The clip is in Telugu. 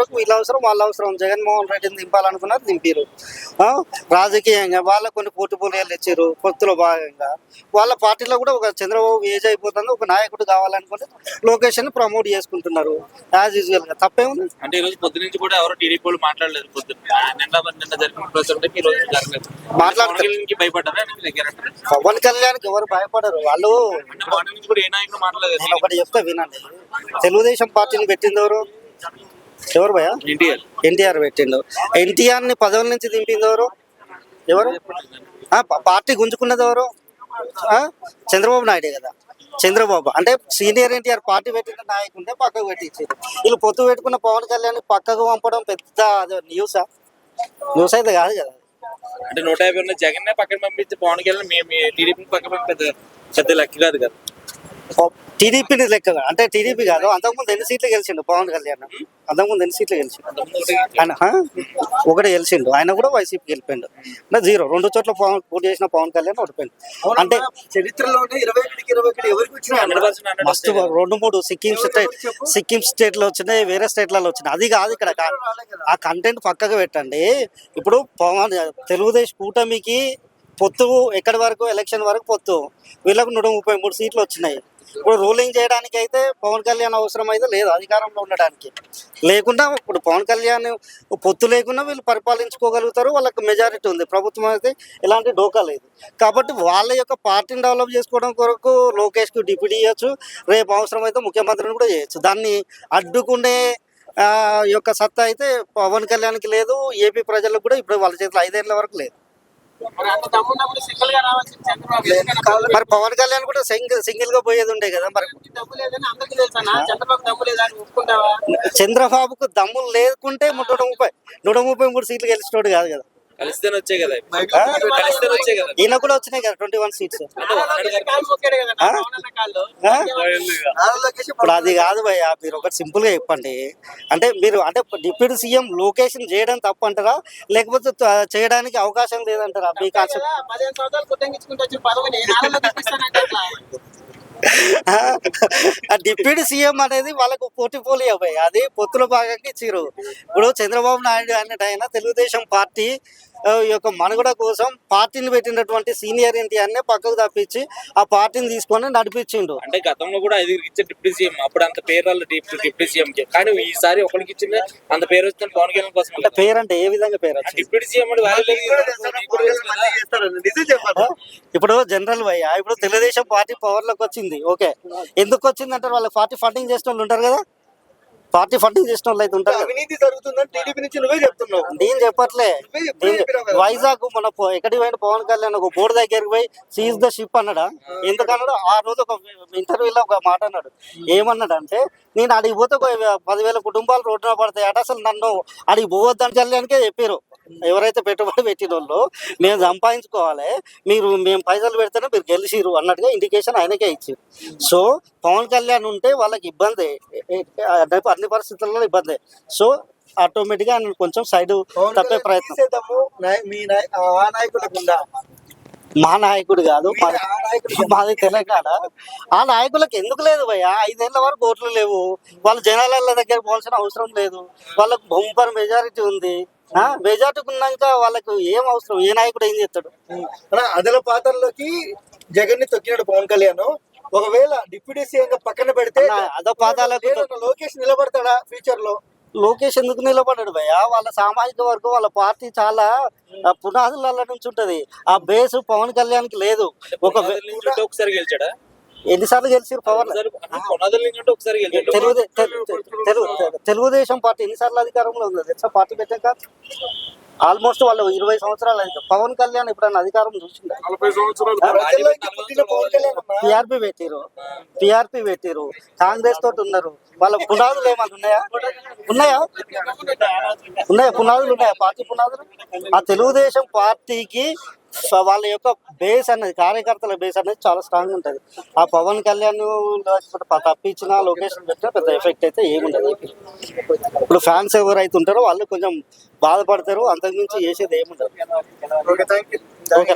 వీళ్ళ అవసరం వాళ్ళ అవసరం. జగన్మోహన్ రెడ్డిని దింపాలనుకున్నారు దింపారు. ఆ, రాజకీయంగా వాళ్ళ కొన్ని పోటీ పోటీలు ఇచ్చారు పొత్తులో భాగంగా. వాళ్ళ పార్టీలో కూడా ఒక చంద్రబాబు ఏజ్ అయిపోతుంది ఒక నాయకుడు కావాలనుకుంటే లొకేషన్ ప్రమోట్ చేసుకుంటున్నారు యాజ్ యూజువల్గా తప్పేముంది? అంటే ఈ రోజు పొద్దు నుంచి కూడా ఎవరు టీడీపీ మాట్లాడలేదు. పవన్ కళ్యాణ్కి ఎవరు భయపడరు. వాళ్ళు మాట్లాడలేదు. ఒకటి చెప్తా వినండి. తెలుగుదేశం పార్టీని పెట్టింది ఎవరు భయ ఎన్టీఆర్. ఎన్టీఆర్ పెట్టిండు. ఎన్టీఆర్ని పదవుల నుంచి దింపింది ఎవరు? ఎవరు? పార్టీ గుంజుకున్నది ఎవరు? ఆ, చంద్రబాబు నాయుడే కదా. చంద్రబాబు. అంటే సీనియర్ ఎన్టీఆర్ పార్టీ పెట్టిన నాయకుంటే పక్కకు పెట్టించారు వీళ్ళు పొత్తు పెట్టుకున్న పవన్ కళ్యాణ్ పక్కకు పంపడం పెద్ద న్యూసా న్యూస్ అయితే కాదు కదా. అంటే నూట యాభై ఉన్న జగన్ పక్కన పంపించి పవన్ కళ్యాణ్ టీడీపీ పక్కన పెద్ద పెద్ద లెక్క కాదు కదా. టీడీపీని లెక్క అంటే టీడీపీ కాదు. అంతకుముందు ఎన్ని సీట్లు గెలిచిండు? పవన్ కళ్యాణ్. అంతకుముందు ఎన్ని సీట్లు గెలిచిండు? ఆయన? ఒకటే గెలిచిండు. ఆయన కూడా వైసీపీ గెలిపిండు. అంటే జీరో. రెండు చోట్ల పవన్ పోటీ చేసిన పవన్ కళ్యాణ్ ఓడిపోయింది అంటే చరిత్రలోనే మస్తు రెండు మూడు సిక్కిం స్టేట్ సిక్కిం స్టేట్లో వచ్చినాయి వేరే స్టేట్లలో వచ్చినాయి. అది కాదు ఇక్కడ. ఆ కంటెంట్ పక్కకు పెట్టండి. ఇప్పుడు పవన్ తెలుగుదేశం కూటమికి పొత్తు ఎక్కడి వరకు? ఎలక్షన్ వరకు పొత్తు. వీళ్ళకు నూట ముప్పై మూడు సీట్లు వచ్చినాయి. ఇప్పుడు రూలింగ్ చేయడానికి అయితే పవన్ కళ్యాణ్ అవసరం అయితే లేదు అధికారంలో ఉండడానికి. లేకుండా ఇప్పుడు పవన్ కళ్యాణ్ పొత్తు లేకుండా వీళ్ళు పరిపాలించుకోగలుగుతారు వాళ్ళకి మెజారిటీ ఉంది. ప్రభుత్వం అయితే ఎలాంటి డోకా లేదు. కాబట్టి వాళ్ళ యొక్క పార్టీని డెవలప్ చేసుకోవడం కొరకు లోకేష్కి డిప్యూటీ చేయొచ్చు రేపు అవసరమైతే ముఖ్యమంత్రిని కూడా చేయొచ్చు. దాన్ని అడ్డుకునే యొక్క సత్తా అయితే పవన్ కళ్యాణ్కి లేదు ఏపీ ప్రజలకు కూడా ఇప్పుడు వాళ్ళ చేతిలో ఐదేళ్ళ వరకు లేదు. మరి పవన్ కళ్యాణ్ కూడా సింగిల్ సింగిల్గా పోయేది ఉండే కదా మరి. చంద్రబాబుకు దమ్ములు లేకుంటే నూట ముప్పై నూట ముప్పై మూడు సీట్లు గెలిచినోడు కాదు కదా. కలిస్తేనే వచ్చాయి కదా. ఆ? కలిస్తేనే వచ్చాయి కదా. ఈయన కూడా వచ్చినాయి కదా ట్వంటీ వన్ సీట్స్. ఇప్పుడు అది కాదు భయ్య మీరు ఒకటి సింపుల్గా చెప్పండి. అంటే మీరు అంటే డిప్యూటీ సీఎం లొకేషన్ చేయడం తప్పు అంటారా లేకపోతే చేయడానికి అవకాశం లేదంటారా? మీ కాన్సెప్ట్. డిప్యూటీ సీఎం అనేది వాళ్ళకు అబ్బాయి అది పొత్తులో భాగంగా ఇచ్చిర్రు. ఇప్పుడు చంద్రబాబు నాయుడు అన్నట్టు ఆయన తెలుగుదేశం పార్టీ ఆ, యొక్క మనుగడ కోసం పార్టీని పెట్టినటువంటి సీనియర్ ఎన్టీఆర్నే పక్కకు తప్పించి ఆ పార్టీని తీసుకొని నడిపించిండు. అంటే గతంలో కూడా ఐదుగురికి ఇచ్చే డిప్యూటీ సీఎం అప్పుడు అంత పేరు వాళ్ళ డిప్యూటీ సీఎం కి కానీ ఈసారి ఒకరికి ఇచ్చింది అంత పేరు వచ్చింది పవన్ కళ్యాణ్ కోసం. అంటే పేరు అంటే ఏ విధంగా పేరు డిప్యూటీ సీఎం అంటే? ఇప్పుడు జనరల్ భయ్య ఇప్పుడు తెలుగుదేశం పార్టీ పవర్లోకి వచ్చింది ఓకే. ఎందుకు వచ్చింది అంటారు వాళ్ళకి పార్టీ ఫండింగ్ చేసిన వాళ్ళు ఉంటారు కదా? పార్టీ ఫండింగ్ చేసిన వాళ్ళు అయితే ఉంటారు అవినీతి జరుగుతుందని టీడీపీ నుంచి నువ్వే చెప్తున్నావు. నేను చెప్పట్లే. వైజాగ్ మన ఎక్కడికి పోయిన పవన్ కళ్యాణ్ ఒక బోర్డు దగ్గరికి పోయి సీజ్ ద షిప్ అన్నాడా? ఎందుకన్నాడు? ఆ రోజు ఒక ఇంటర్వ్యూలో ఒక మాట అన్నాడు. ఏమన్నాడు అంటే నేను అడిగి పోతే ఒక పదివేల కుటుంబాలు రోడ్డున పడతాయి అట అసలు నన్ను అడిగి పోవద్దని కళ్యాణ్కే చెప్పారు. ఎవరైతే పెట్టుబడి పెట్టిన వాళ్ళు మేము సంపాదించుకోవాలి మీరు మేము పైసలు పెడితేనే మీరు గెలిచిరు అన్నట్టుగా ఇండికేషన్ ఆయనకే ఇచ్చారు సో పవన్ కళ్యాణ్ ఉంటే వాళ్ళకి ఇబ్బంది. అన్ని పరిస్థితుల్లో ఇబ్బంది. సో ఆటోమేటిక్గా ఆయన కొంచెం సైడ్ తప్పే ప్రయత్నం. మీ మా నాయకుడు కాదు మాది తెలంగాణ. ఆ నాయకులకు ఎందుకు లేదు భయ్య? ఐదేళ్ళ వరకు ఓట్లు లేవు. వాళ్ళ జనాల దగ్గర పోవాల్సిన అవసరం లేదు. వాళ్ళకు బొంపర్ మెజారిటీ ఉంది. ఆ మెజారిటీ ఉన్నాక వాళ్ళకు ఏం అవసరం? ఏ నాయకుడు ఏం చేస్తాడు? అలా అదల పాత్రలోకి జగన్ని తొక్కినాడు పవన్ కళ్యాణ్. ఒకవేళ డిప్యూటీ సీఎం గా పక్కన పెడితే అదో పాతాలకు లోకేష్ నిలబడతాడా ఫ్యూచర్లో? లోకేష్ ఎందుకు నిలబడ్డాడు భయ్య? వాళ్ళ సామాజిక వర్గం వాళ్ళ పార్టీ చాలా పునాదుల నుంచి ఉంటది. ఆ బేస్ పవన్ కళ్యాణ్కి లేదు ఒక ఒకసారి గెలిచాడా? ఎన్నిసార్లు గెలిచారు. పవన్ తెలుగుదేశం పార్టీ ఎన్నిసార్లు అధికారంలో ఉంది? తెలుసా పార్టీ పెట్టాక? ఆల్మోస్ట్ వాళ్ళు ఇరవై సంవత్సరాలు అయింది. పవన్ కళ్యాణ్ ఎప్పుడన్నా అధికారం. పిఆర్పి పెట్టిరు పిఆర్పి పెట్టిరు కాంగ్రెస్ తోటి ఉన్నారు. వాళ్ళ పునాదులు ఏమన్నా ఉన్నాయా? ఉన్నాయా? ఉన్నాయా? పునాదులు ఉన్నాయా? పార్టీ పునాదులు? ఆ తెలుగుదేశం పార్టీకి వాళ్ళ యొక్క బేస్ అనేది కార్యకర్తల బేస్ అనేది చాలా స్ట్రాంగ్ ఉంటుంది. ఆ పవన్ కళ్యాణ్ తప్పించిన లొకేషన్ పెట్టినా పెద్ద ఎఫెక్ట్ అయితే ఏముండదు. ఇప్పుడు ఫ్యాన్స్ ఎవరైతే ఉంటారో వాళ్ళు కొంచెం బాధపడతారు అంతకుమించి చేసేది ఏముండదు. Okay thank you okay